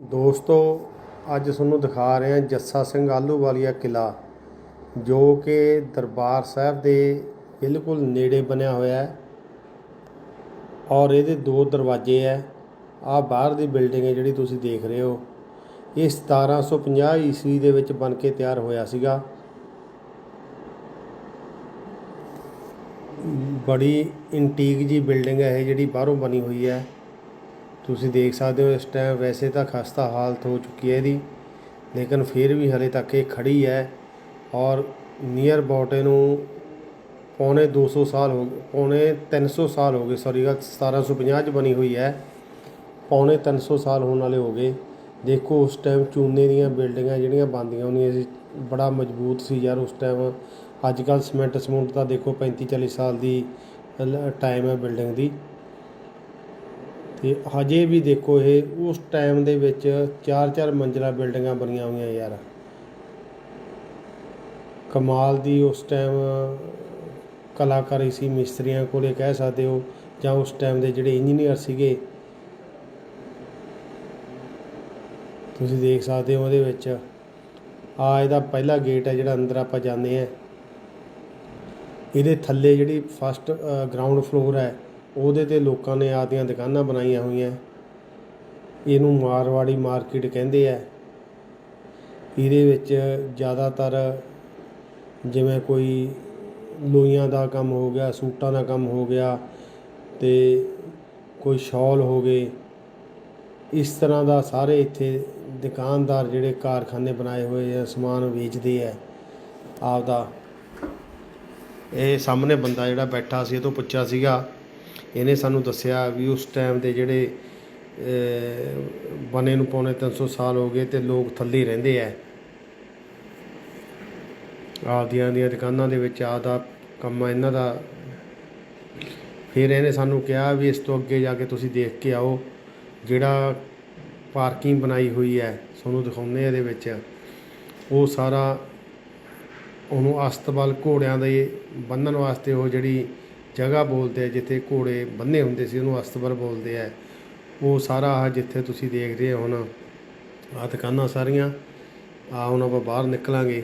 ਦੋਸਤੋ, ਅੱਜ ਤੁਹਾਨੂੰ ਦਿਖਾ ਰਹੇ ਹਾਂ ਜੱਸਾ ਸਿੰਘ ਆਲੂਵਾਲੀਆ ਕਿਲਾ, ਜੋ ਕਿ ਦਰਬਾਰ ਸਾਹਿਬ ਦੇ ਬਿਲਕੁਲ ਨੇੜੇ ਬਣਿਆ ਹੋਇਆ ਹੈ ਔਰ ਇਹਦੇ ਦੋ ਦਰਵਾਜ਼ੇ ਹੈ। ਆ ਬਾਹਰ ਦੀ ਬਿਲਡਿੰਗ ਹੈ ਜਿਹੜੀ ਤੁਸੀਂ ਦੇਖ ਰਹੇ ਹੋ। ਇਹ 1750 ਈਸਵੀ ਦੇ ਵਿੱਚ ਬਣ ਕੇ ਤਿਆਰ ਹੋਇਆ ਸੀਗਾ। ਬੜੀ ਇੰਟੀਕ ਜੀ ਬਿਲਡਿੰਗ ਹੈ ਇਹ ਜਿਹੜੀ ਬਾਹਰੋਂ ਬਣੀ ਹੋਈ ਹੈ। ਤੁਸੀਂ ਦੇਖ ਸਕਦੇ ਹੋ ਇਸ ਟਾਈਮ ਵੈਸੇ ਤਾਂ ਖਸਤਾ ਹਾਲਤ ਹੋ ਚੁੱਕੀ ਹੈ ਇਹਦੀ, ਲੇਕਿਨ ਫਿਰ ਵੀ ਹਲੇ ਤੱਕ ਇਹ ਖੜੀ ਹੈ ਔਰ ਨੀਅਰ ਅਬਾਊਟ ਇਹਨੂੰ ਪੌਣੇ 200 ਸਾਲ ਹੋ ਗਏ, ਪੌਣੇ 300 ਸਾਲ ਹੋ ਗਏ ਸੌਰੀ ਗੱਲ 1750 ਚ ਬਣੀ ਹੋਈ ਹੈ, ਪੌਣੇ 300 ਸਾਲ ਹੋਣ ਵਾਲੇ ਹੋ ਗਏ। ਦੇਖੋ ਉਸ ਟਾਈਮ ਚੂਨੇ ਦੀਆਂ ਬਿਲਡਿੰਗਾਂ ਜਿਹੜੀਆਂ ਬਣਦੀਆਂ ਹੁੰਦੀਆਂ ਸੀ, ਬੜਾ ਮਜ਼ਬੂਤ ਸੀ ਯਾਰ ਉਸ ਟਾਈਮ ਅੱਜ ਕੱਲ ਸੀਮੈਂਟ ਸਮੂੰਟ ਤਾਂ ਦੇਖੋ 35 40 ਸਾਲ ਦੀ ਟਾਈਮ ਹੈ ਬਿਲਡਿੰਗ ਦੀ। ਅਤੇ ਹਜੇ ਵੀ ਦੇਖੋ ਇਹ, ਉਸ ਟਾਈਮ ਦੇ ਵਿੱਚ ਚਾਰ ਚਾਰ ਮੰਜ਼ਲਾ ਬਿਲਡਿੰਗਾਂ ਬਣੀਆਂ ਹੋਈਆਂ ਯਾਰ। ਕਮਾਲ ਦੀ ਉਸ ਟਾਈਮ ਕਲਾਕਾਰੀ ਸੀ, ਮਿਸਤਰੀਆਂ ਕੋਲੇ ਕਹਿ ਸਕਦੇ ਹੋ, ਜਾਂ ਉਸ ਟਾਈਮ ਦੇ ਜਿਹੜੇ ਇੰਜੀਨੀਅਰ ਸੀਗੇ। ਤੁਸੀਂ ਦੇਖ ਸਕਦੇ ਹੋ ਉਹਦੇ ਵਿੱਚ। ਆ ਇਹਦਾ ਪਹਿਲਾ ਗੇਟ ਹੈ ਜਿਹੜਾ ਅੰਦਰ ਆਪਾਂ ਜਾਂਦੇ ਆ ਇਹਦੇ ਥੱਲੇ ਜਿਹੜੀ ਫਸਟ ਗਰਾਊਂਡ ਫਲੋਰ ਹੈ ਉਹਦੇ ਤੇ ਲੋਕਾਂ ਨੇ ਆਪਦੀਆਂ ਦੁਕਾਨਾਂ ਬਣਾਈਆਂ ਹੋਈਆਂ। ਇਹਨੂੰ ਮਾਰਵਾੜੀ ਮਾਰਕੀਟ ਕਹਿੰਦੇ ਆ। ਇਹਦੇ ਵਿੱਚ ਜ਼ਿਆਦਾਤਰ ਜਿਵੇਂ ਕੋਈ ਲੋਈਆਂ ਦਾ ਕੰਮ ਹੋ ਗਿਆ, ਸੂਟਾਂ ਦਾ ਕੰਮ ਹੋ ਗਿਆ ਤੇ ਕੋਈ ਸ਼ਾਲ ਹੋ ਗਏ। ਇਸ ਤਰ੍ਹਾਂ ਦਾ ਸਾਰੇ ਇੱਥੇ ਦੁਕਾਨਦਾਰ ਜਿਹੜੇ ਕਾਰਖਾਨੇ ਬਣਾਏ ਹੋਏ ਆ, ਸਮਾਨ ਵੇਚਦੇ ਆ ਆਪਦਾ। ਇਹ ਸਾਹਮਣੇ ਬੰਦਾ ਜਿਹੜਾ ਬੈਠਾ ਸੀ, ਇਹ ਤੋਂ ਪੁੱਛਿਆ ਸੀਗਾ ਇਹਨੇ ਸਾਨੂੰ ਦੱਸਿਆ ਵੀ ਉਸ ਟਾਈਮ ਦੇ ਜਿਹੜੇ ਬਣੇ ਨੂੰ ਪੌਣੇ 300 ਸਾਲ ਹੋ ਗਏ ਤੇ ਲੋਕ ਥੱਲੇ ਰਹਿੰਦੇ ਆ। ਆਪਦੀਆਂ ਦੀਆਂ ਦੁਕਾਨਾਂ ਦੇ ਵਿੱਚ ਆਪਦਾ ਕੰਮ ਇਹਨਾਂ ਦਾ। ਫਿਰ ਇਹਨੇ ਸਾਨੂੰ ਕਿਹਾ ਵੀ ਇਸ ਤੋਂ ਅੱਗੇ ਜਾ ਕੇ ਤੁਸੀਂ ਦੇਖ ਕੇ ਆਓ, ਜਿਹੜਾ ਪਾਰਕਿੰਗ ਬਣਾਈ ਹੋਈ ਹੈ, ਤੁਹਾਨੂੰ ਦਿਖਾਉਂਦੇ ਆ ਇਹਦੇ ਵਿੱਚ। ਉਹ ਸਾਰਾ ਉਹਨੂੰ ਅਸਤਬਲ ਘੋੜਿਆਂ ਦੇ ਬੰਨਣ ਵਾਸਤੇ ਉਹ ਜਿਹੜੀ ਜਗ੍ਹਾ ਬੋਲਦੇ ਆ, ਜਿੱਥੇ ਘੋੜੇ ਬੰਨੇ ਹੁੰਦੇ ਸੀ, ਉਹਨੂੰ ਅਸਤਬਲ ਬੋਲਦੇ ਆ। ਉਹ ਸਾਰਾ ਆਹ ਜਿੱਥੇ ਤੁਸੀਂ ਦੇਖ ਰਹੇ ਹੋ ਹੁਣ, ਆਹ ਦੁਕਾਨਾਂ ਸਾਰੀਆਂ ਆ ਹੁਣ ਆਪਾਂ ਬਾਹਰ ਨਿਕਲਾਂਗੇ।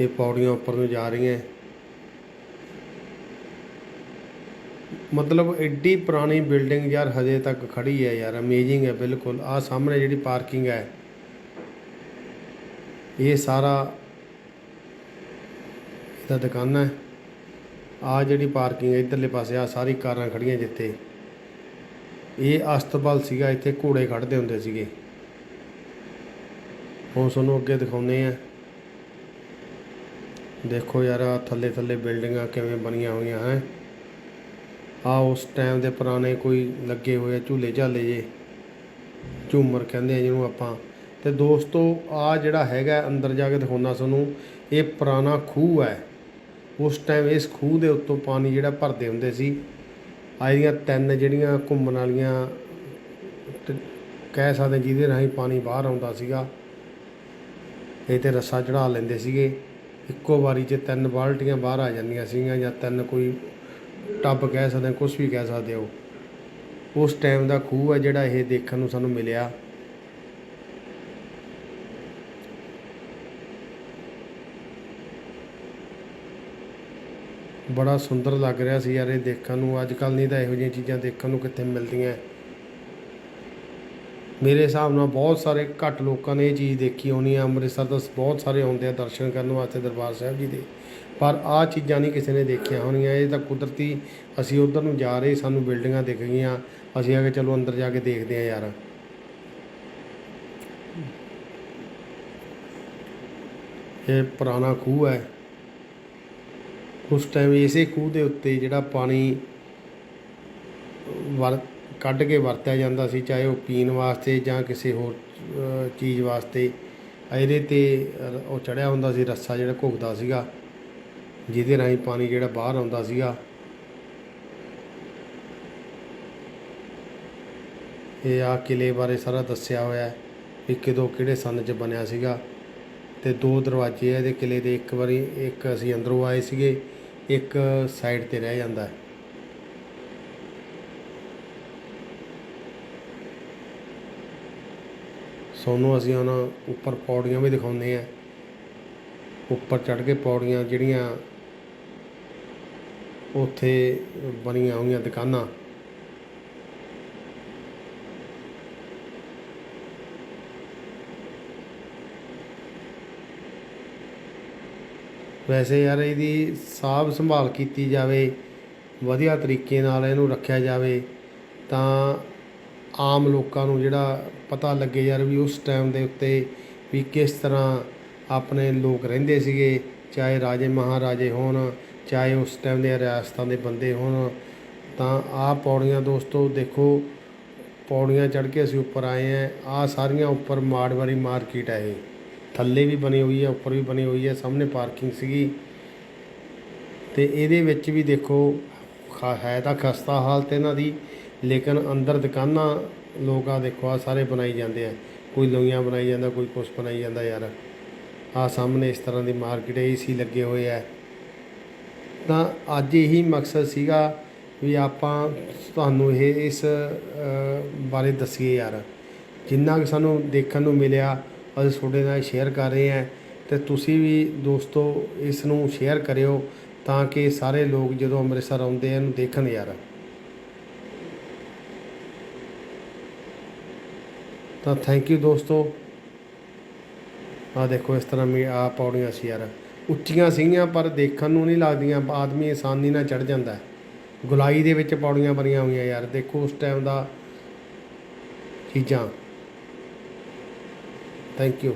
ਇਹ ਪੌੜੀਆਂ ਉੱਪਰ ਨੂੰ ਜਾ ਰਹੀਆਂ। ਮਤਲਬ ਐਡੀ ਪੁਰਾਣੀ ਬਿਲਡਿੰਗ ਯਾਰ ਹਜੇ ਤੱਕ ਖੜੀ ਹੈ ਯਾਰ ਅਮੇਜ਼ਿੰਗ ਹੈ ਬਿਲਕੁਲ। ਆ ਸਾਹਮਣੇ ਜਿਹੜੀ ਪਾਰਕਿੰਗ ਹੈ, ਇਹ ਸਾਰਾ ਇਹਦਾ ਦੁਕਾਨਾਂ ਹੈ। ਆ ਜਿਹੜੀ ਪਾਰਕਿੰਗ ਹੈ, ਇਧਰਲੇ ਪਾਸੇ ਆ, ਸਾਰੀ ਕਾਰਾਂ ਖੜੀਆਂ ਜਿੱਥੇ। ਇਹ ਅਸਤਬਲ ਸੀਗਾ, ਇੱਥੇ ਘੋੜੇ ਖੜਦੇ ਹੁੰਦੇ ਸੀਗੇ। ਹੁਣ ਤੁਹਾਨੂੰ ਅੱਗੇ ਦਿਖਾਉਂਦੇ ਆ ਦੇਖੋ ਯਾਰ, ਆਹ ਥੱਲੇ ਥੱਲੇ ਬਿਲਡਿੰਗਾਂ ਕਿਵੇਂ ਬਣੀਆਂ ਹੋਈਆਂ, ਹੈ। ਆ ਉਸ ਟਾਈਮ ਦੇ ਪੁਰਾਣੇ ਕੋਈ ਲੱਗੇ ਹੋਏ ਝੂਲੇ ਝਾਲੇ ਜੇ। ਝੂਮਰ ਕਹਿੰਦੇ ਆ ਜਿਹਨੂੰ ਆਪਾਂ। ਤੇ ਦੋਸਤੋ ਆ ਜਿਹੜਾ ਹੈਗਾ, ਅੰਦਰ ਜਾ ਕੇ ਦਿਖਾਉਣਾ ਤੁਹਾਨੂੰ, ਇਹ ਪੁਰਾਣਾ ਖੂਹ ਹੈ। ਉਸ ਟਾਈਮ ਇਸ ਖੂਹ ਦੇ ਉੱਤੋਂ ਪਾਣੀ ਜਿਹੜਾ ਭਰਦੇ ਹੁੰਦੇ ਸੀ ਆ ਇਹਦੀਆਂ ਤਿੰਨ ਜਿਹੜੀਆਂ ਘੁੰਮਣ ਵਾਲੀਆਂ ਕਹਿ ਸਕਦੇ ਜਿਹਦੇ ਰਾਹੀਂ ਪਾਣੀ ਬਾਹਰ ਆਉਂਦਾ ਸੀਗਾ, ਇਹ ਤੇ ਰੱਸਾ ਚੜਾ ਲੈਂਦੇ ਸੀਗੇ। ਇੱਕੋ ਵਾਰੀ 'ਚ ਤਿੰਨ ਬਾਲਟੀਆਂ ਬਾਹਰ ਆ ਜਾਂਦੀਆਂ ਸੀਗੀਆਂ ਜਾਂ ਤਿੰਨ ਕੋਈ ਟੱਬ ਕਹਿ ਸਕਦੇ ਕੁਝ ਵੀ ਕਹਿ ਸਕਦੇ ਹੋ। ਉਸ ਟਾਈਮ ਦਾ ਖੂਹ ਹੈ ਜਿਹੜਾ ਇਹ ਦੇਖਣ ਨੂੰ ਸਾਨੂੰ ਮਿਲਿਆ। ਬੜਾ ਸੁੰਦਰ ਲੱਗ ਰਿਹਾ ਸੀ ਯਾਰ ਇਹ ਦੇਖਣ ਨੂੰ। ਅੱਜ ਕੱਲ ਨਹੀਂ ਤਾਂ ਇਹੋ ਜਿਹੀਆਂ ਚੀਜ਼ਾਂ ਦੇਖਣ ਨੂੰ ਕਿੱਥੇ ਮਿਲਦੀਆਂ। ਮੇਰੇ ਹਿਸਾਬ ਨਾਲ ਬਹੁਤ ਸਾਰੇ ਘੱਟ ਲੋਕਾਂ ਨੇ ਇਹ ਚੀਜ਼ ਦੇਖੀ ਹੋਣੀ ਆ। ਅੰਮ੍ਰਿਤਸਰ ਤੋਂ ਬਹੁਤ ਸਾਰੇ ਆਉਂਦੇ ਆ ਦਰਸ਼ਨ ਕਰਨ ਵਾਸਤੇ ਦਰਬਾਰ ਸਾਹਿਬ ਜੀ ਦੇ। ਪਰ ਆਹ ਚੀਜ਼ਾਂ ਨਹੀਂ ਕਿਸੇ ਨੇ ਦੇਖੀਆਂ ਹੋਣੀਆਂ। ਇਹ ਤਾਂ ਕੁਦਰਤੀ, ਅਸੀਂ ਉਧਰ ਨੂੰ ਜਾ ਰਹੇ, ਸਾਨੂੰ ਬਿਲਡਿੰਗਾਂ ਦਿਖ ਗਈਆਂ। ਅਸੀਂ ਆ ਕੇ ਚਲੋ ਅੰਦਰ ਜਾ ਕੇ ਦੇਖਦੇ ਆ ਯਾਰ। ਇਹ ਪੁਰਾਣਾ ਖੂਹ ਹੈ। ਉਸ ਟਾਈਮ ਇਸੇ ਖੂਹ ਦੇ ਉੱਤੇ ਜਿਹੜਾ ਪਾਣੀ ਵਰ, ਕੱਢ ਕੇ ਵਰਤਿਆ ਜਾਂਦਾ ਸੀ, ਚਾਹੇ ਉਹ ਪੀਣ ਵਾਸਤੇ ਜਾਂ ਕਿਸੇ ਹੋਰ ਚੀਜ਼ ਵਾਸਤੇ, ਇਹਦੇ ਤੇ ਉਹ ਚੜਿਆ ਹੁੰਦਾ ਸੀ, ਰੱਸਾ ਜਿਹੜਾ ਘੁੱਗਦਾ ਸੀਗਾ, ਜਿਹਦੇ ਰਾਹੀਂ ਪਾਣੀ ਜਿਹੜਾ ਬਾਹਰ ਆਉਂਦਾ ਸੀਗਾ। ਇਹ ਆ ਕਿਲੇ ਬਾਰੇ ਸਾਰਾ ਦੱਸਿਆ ਹੋਇਆ ਹੈ ਵੀ ਕਦੋਂ ਕਿਹੜੇ ਸੰਨ 'ਚ ਬਣਿਆ ਸੀਗਾ। ਤੇ ਦੋ ਦਰਵਾਜ਼ੇ ਆ ਇਹਦੇ ਕਿਲੇ ਦੇ, ਇੱਕ ਵਾਰੀ ਇੱਕ ਅਸੀਂ ਅੰਦਰੋਂ ਆਏ ਸੀਗੇ। ਇੱਕ ਸਾਈਡ ਤੇ ਰਹਿ ਜਾਂਦਾ ਹੈ। ਸੋਨੂੰ ਅਸੀਂ ਹੁਣ ਉੱਪਰ ਪੌੜੀਆਂ ਵੀ ਦਿਖਾਉਂਦੇ ਆ ਉੱਪਰ ਚੜ੍ਹ ਕੇ ਪੌੜੀਆਂ ਜਿਹੜੀਆਂ ਉੱਥੇ ਬਣੀਆਂ ਹੋਈਆਂ ਦੁਕਾਨਾਂ। ਵੈਸੇ ਯਾਰ ਇਹਦੀ ਸਾਂਭ ਸੰਭਾਲ ਕੀਤੀ ਜਾਵੇ, ਵਧੀਆ ਤਰੀਕੇ ਨਾਲ ਇਹਨੂੰ ਰੱਖਿਆ ਜਾਵੇ, ਤਾਂ ਆਮ ਲੋਕਾਂ ਨੂੰ ਜਿਹੜਾ ਪਤਾ ਲੱਗੇ ਯਾਰ ਵੀ ਉਸ ਟਾਈਮ ਦੇ ਉੱਤੇ ਵੀ ਕਿਸ ਤਰ੍ਹਾਂ ਆਪਣੇ ਲੋਕ ਰਹਿੰਦੇ ਸੀਗੇ, ਚਾਹੇ ਰਾਜੇ ਮਹਾਰਾਜੇ ਹੋਣ, ਚਾਹੇ ਉਸ ਟਾਈਮ ਦੇ ਰਿਆਸਤਾਂ ਦੇ ਬੰਦੇ ਹੋਣ, ਤਾਂ ਆਹ ਪੌੜੀਆਂ ਦੋਸਤੋ ਦੇਖੋ, ਪੌੜੀਆਂ ਚੜ੍ਹ ਕੇ ਅਸੀਂ ਉੱਪਰ ਆਏ ਆ ਆਹ ਸਾਰੀਆਂ ਉੱਪਰ ਮਾੜਵਾਰੀ ਮਾਰਕੀਟ ਹੈ ਇਹ। ਥੱਲੇ ਵੀ ਬਣੀ ਹੋਈ ਹੈ, ਉੱਪਰ ਵੀ ਬਣੀ ਹੋਈ ਹੈ, ਸਾਹਮਣੇ ਪਾਰਕਿੰਗ ਸੀਗੀ। ਤੇ ਇਹਦੇ ਵਿੱਚ ਵੀ ਦੇਖੋ, ਖ- ਹੈ ਤਾਂ ਖਸਤਾ ਹਾਲਤ ਇਹਨਾਂ ਦੀ, ਲੇਕਿਨ ਅੰਦਰ ਦੁਕਾਨਾਂ ਲੋਕ ਆ ਦੇਖੋ ਆ ਸਾਰੇ ਬਣਾਈ ਜਾਂਦੇ ਆ। ਕੋਈ ਲੋਈਆਂ ਬਣਾਈ ਜਾਂਦਾ, ਕੋਈ ਕੁਛ ਬਣਾਈ ਜਾਂਦਾ ਯਾਰ। ਆ ਸਾਹਮਣੇ ਇਸ ਤਰ੍ਹਾਂ ਦੀ ਮਾਰਕੀਟ ਏਸੀ ਲੱਗੇ ਹੋਏ ਆ। ਤਾਂ ਅੱਜ ਇਹੀ ਮਕਸਦ ਸੀਗਾ ਵੀ ਆਪਾਂ ਤੁਹਾਨੂੰ ਇਹ, ਇਸ ਬਾਰੇ ਦੱਸੀਏ ਯਾਰ। ਜਿੰਨਾ ਕਿ ਸਾਨੂੰ ਦੇਖਣ ਨੂੰ ਮਿਲਿਆ ਅਸੀਂ ਤੁਹਾਡੇ ਨਾਲ ਸ਼ੇਅਰ ਕਰ ਰਹੇ ਹਾਂ ਤੇ ਤੁਸੀਂ ਵੀ ਦੋਸਤੋ ਇਸ ਨੂੰ ਸ਼ੇਅਰ ਕਰਿਓ ਤਾਂ ਕਿ ਸਾਰੇ ਲੋਕ ਜਦੋਂ ਅੰਮ੍ਰਿਤਸਰ ਆਉਂਦੇ ਆ ਇਹਨੂੰ ਦੇਖਣ ਯਾਰ। ਤਾਂ ਥੈਂਕ ਯੂ ਦੋਸਤੋ। ਆ ਦੇਖੋ ਇਸ ਤਰ੍ਹਾਂ ਮੀ ਆ ਪੌੜੀਆਂ ਸੀ ਯਾਰ। ਉੱਚੀਆਂ ਸੀਗੀਆਂ ਪਰ ਦੇਖਣ ਨੂੰ ਨਹੀਂ ਲੱਗਦੀਆਂ, ਆਦਮੀ ਆਸਾਨੀ ਨਾਲ ਚੜ ਜਾਂਦਾ ਗੁਲਾਈ ਦੇ ਵਿੱਚ ਪੌੜੀਆਂ ਬਣੀਆਂ ਹੋਈਆਂ ਯਾਰ, ਦੇਖੋ ਉਸ ਟਾਈਮ ਦਾ ਚੀਜ਼ਾਂ। Thank you